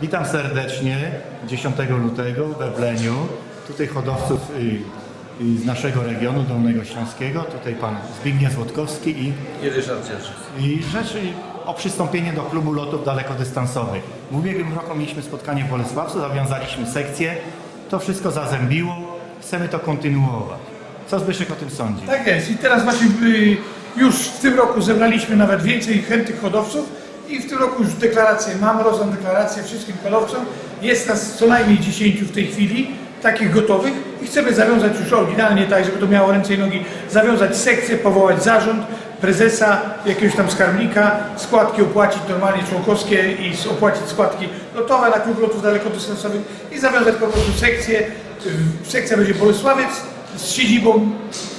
Witam serdecznie 10 lutego we Wleniu. Tutaj hodowców y, y, z naszego regionu Dolnego Śląskiego. Tutaj pan Zbigniew Złotkowski i, I Ryszard Dzierżyc. i rzeczy o przystąpienie do klubu lotów dalekodystansowych. W ubiegłym roku mieliśmy spotkanie w Bolesławcu, zawiązaliśmy sekcję. To wszystko zazębiło. Chcemy to kontynuować. Co Zbyszek o tym sądzi? Tak jest. I teraz właśnie y, już w tym roku zebraliśmy nawet więcej chętnych hodowców i w tym roku już deklarację mam, rozdam deklarację wszystkim hodowcom. Jest nas co najmniej 10 w tej chwili, takich gotowych i chcemy zawiązać już oryginalnie tak, żeby to miało ręce i nogi, zawiązać sekcję, powołać zarząd, prezesa, jakiegoś tam skarbnika, składki opłacić normalnie członkowskie i opłacić składki lotowe na klub lotów dalekodystansowych i zawiązać po prostu sekcję. Sekcja będzie Bolesławiec z siedzibą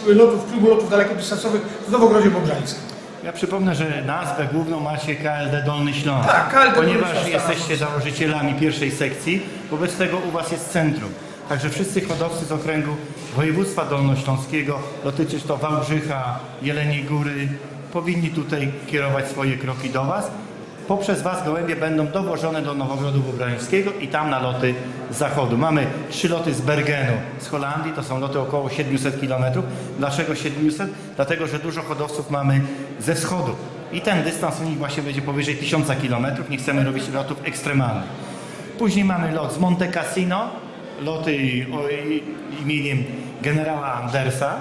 lotów, klubu lotów dalekodystansowych w Nowogrodzie Bobrzańskim. Ja przypomnę, że nazwę główną macie KLD Dolny Śląsk. Tak, KLD Dolny Ponieważ Śląsk, tak. jesteście założycielami pierwszej sekcji, wobec tego u Was jest centrum. Także wszyscy hodowcy z okręgu województwa dolnośląskiego, dotyczy to Wałbrzycha, Jeleniej Góry, powinni tutaj kierować swoje kroki do Was. Poprzez Was gołębie będą dowożone do Nowogrodu Bobrańskiego i tam na loty z zachodu. Mamy trzy loty z Bergenu, z Holandii, to są loty około 700 km. Dlaczego 700? Dlatego, że dużo hodowców mamy ze wschodu. I ten dystans u nich właśnie będzie powyżej 1000 km. Nie chcemy robić lotów ekstremalnych. Później mamy lot z Monte Cassino, loty imieniem generała Andersa.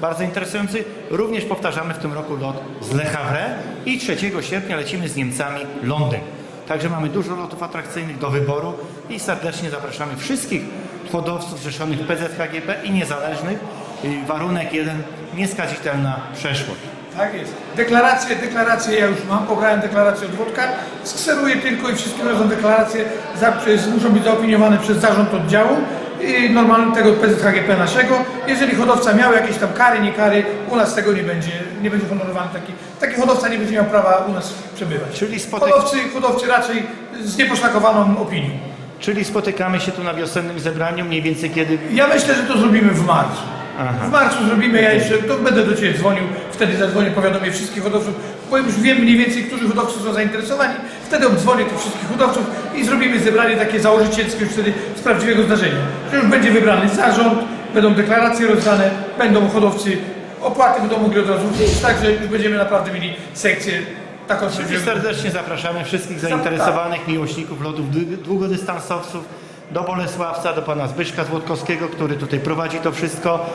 Bardzo interesujący. Również powtarzamy w tym roku lot z Le Havre i 3 sierpnia lecimy z Niemcami Londyn. Także mamy dużo lotów atrakcyjnych do wyboru i serdecznie zapraszamy wszystkich hodowców zrzeszonych PZHGP i niezależnych. Warunek jeden, nieskazitelna przeszłość. Tak jest. Deklaracje, deklaracje ja już mam, pobrałem deklarację od Wodka, skseruję tylko i wszystkie rozdam deklaracje, za, muszą być zaopiniowane przez zarząd oddziału i normalnie tego PZHGP naszego. Jeżeli hodowca miał jakieś tam kary, nie kary, u nas tego nie będzie, nie będzie honorowany taki, taki hodowca nie będzie miał prawa u nas przebywać. Czyli spotyk- Hodowcy, hodowcy raczej z nieposzlakowaną opinią. Czyli spotykamy się tu na wiosennym zebraniu mniej więcej kiedy Ja myślę, że to zrobimy w marcu. W marcu zrobimy, ja jeszcze to będę do Ciebie dzwonił, wtedy zadzwonię, powiadomię wszystkich hodowców, bo już wiem mniej więcej, którzy hodowcy są zainteresowani. Wtedy obdzwonię tych wszystkich hodowców i zrobimy zebranie takie założycielskie już wtedy z prawdziwego zdarzenia. Że już będzie wybrany zarząd, będą deklaracje rozdane, będą hodowcy, opłaty będą mogli od razu wnieść, także już będziemy naprawdę mieli sekcję taką Czyli serdecznie zapraszamy wszystkich zainteresowanych miłośników lotów dłu- długodystansowców do Bolesławca, do pana Zbyszka Złotkowskiego, który tutaj prowadzi to wszystko.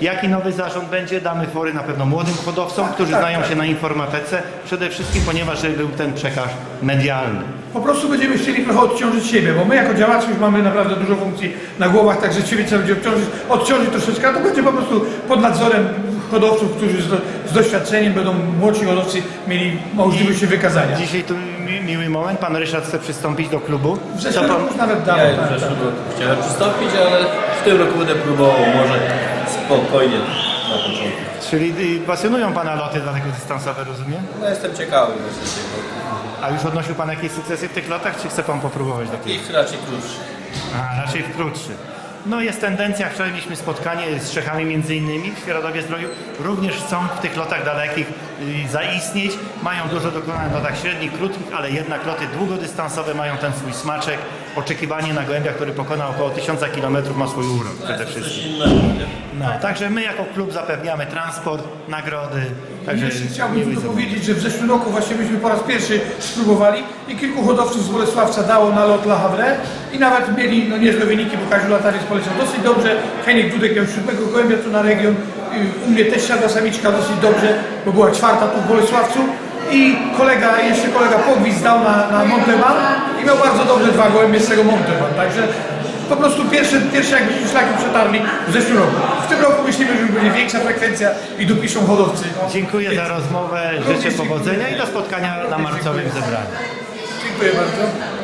Jaki nowy zarząd będzie? Damy fory na pewno młodym hodowcom, którzy tak, znają tak. się na informatece, przede wszystkim ponieważ żeby był ten przekaz medialny. Po prostu będziemy chcieli trochę odciążyć siebie, bo my jako działacze już mamy naprawdę dużo funkcji na głowach, także siebie trzeba będzie odciążyć, odciążyć troszeczkę, a to będzie po prostu pod nadzorem hodowców, którzy z, do, z doświadczeniem będą młodsi hodowcy mieli możliwość się wykazania. Dzisiaj tu mi- miły moment, pan Ryszard chce przystąpić do klubu. W zeszłym pan, roku już nawet dawno. Ja już tak, w tak. zeszłym roku chciałem przystąpić, ale w tym roku będę próbował może spokojnie na początku. czyli y, pasjonują pana loty dalekodystansowe, rozumiem? No jestem ciekawy właśnie tego. A już odnosił pan jakieś sukcesy w tych lotach, czy chce pan popróbować do Ich raczej krótszy. A, raczej w krótszy. No jest tendencja, wczoraj mieliśmy spotkanie z Czechami między innymi w Świeradowie Zdroju. Również chcą w tych lotach dalekich y, zaistnieć. Mają dużo dokonań w lotach średnich, krótkich, ale jednak loty długodystansowe mają ten swój smaczek. Oczekiwanie na gołębia, który pokona około 1000 km ma swój urok przede Coś wszystkim. No, także my jako klub zapewniamy transport, nagrody. Także Jeszcze chciałbym miły tylko powiedzieć, że w zeszłym roku właśnie myśmy po raz pierwszy spróbowali i kilku hodowców z Bolesławca dało na lot La Havre i nawet mieli no, niezłe wyniki, bo Kaziu Lataris poleciał dosyć dobrze, Heniek Dudek miał siódmego gołębia tu na region, u mnie też siadła samiczka dosyć dobrze, bo była czwarta tu w Bolesławcu i kolega, jeszcze kolega Pogwis zdał na, na Monteban i miał bardzo dobrze dwa gołębie z tego Monteban, także po prostu pierwsze, pierwsze jakby szlaki przetarli w zeszłym roku. W tym roku myślimy, że będzie większa frekwencja i dopiszą hodowcy. Dziękuję za rozmowę, życzę powodzenia i do spotkania na marcowym zebraniu. Dziękuję bardzo.